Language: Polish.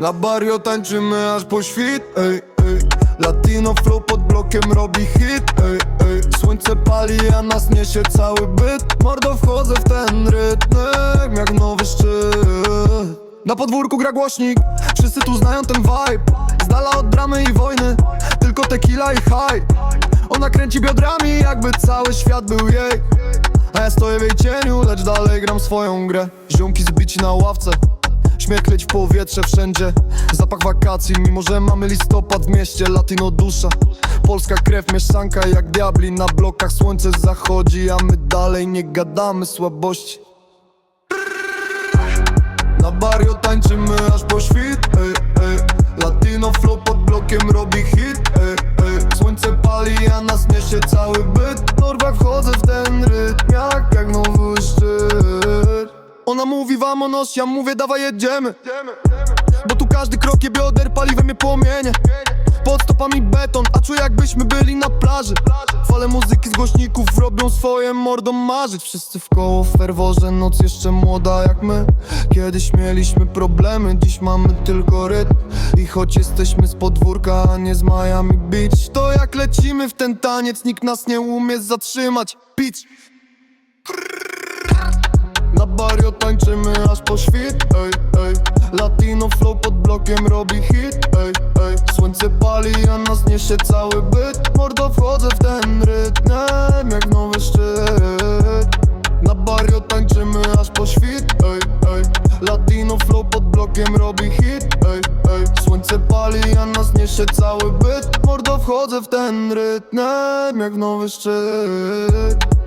Na barrio tańczymy aż po świt, ej, ej. Latino flow pod blokiem robi hit, ej, ej. Słońce pali, a nas niesie cały byt. Mordo wchodzę w ten rytm, jak nowy szczyt. Na podwórku gra głośnik, wszyscy tu znają ten vibe. Z dala od dramy i wojny, tylko tequila i high Ona kręci biodrami, jakby cały świat był jej. A ja stoję w jej cieniu, lecz dalej gram swoją grę. Ziomki zbici na ławce Śmiech leć powietrze wszędzie. Zapach wakacji, mimo że mamy listopad w mieście Latino dusza. Polska krew, mieszanka jak diabli Na blokach słońce zachodzi A my dalej nie gadamy słabości. Na barrio tańczymy aż po świt ej, ej. Latino flow pod blokiem robi hit ej, ej. Słońce pali, a nas niesie cały byt. W wchodzę w ten rytm mówi vamonos, ja mówię dawaj jedziemy. Bo tu każdy krok je bioder, paliwem je płomienie. Pod stopami beton, a czuję jakbyśmy byli na plaży. Fale muzyki z głośników robią swoje mordą marzyć. Wszyscy w koło w ferworze, noc jeszcze młoda jak my. Kiedyś mieliśmy problemy, dziś mamy tylko rytm. I choć jesteśmy z podwórka, a nie z Miami Beach To jak lecimy w ten taniec, nikt nas nie umie zatrzymać. Pitch barrio tańczymy aż po świt, ej, ej. Latino flow pod blokiem robi hit, ej, ej. Słońce pali, a nas niesie cały byt. Mordo wchodzę w ten rytm, jak nowy szczyt. Na barrio tańczymy aż po świt, ej, ej. Latino flow pod blokiem robi hit, ej, ej. Słońce pali, a nas niesie cały byt. Mordo wchodzę w ten rytm, jak nowy szczyt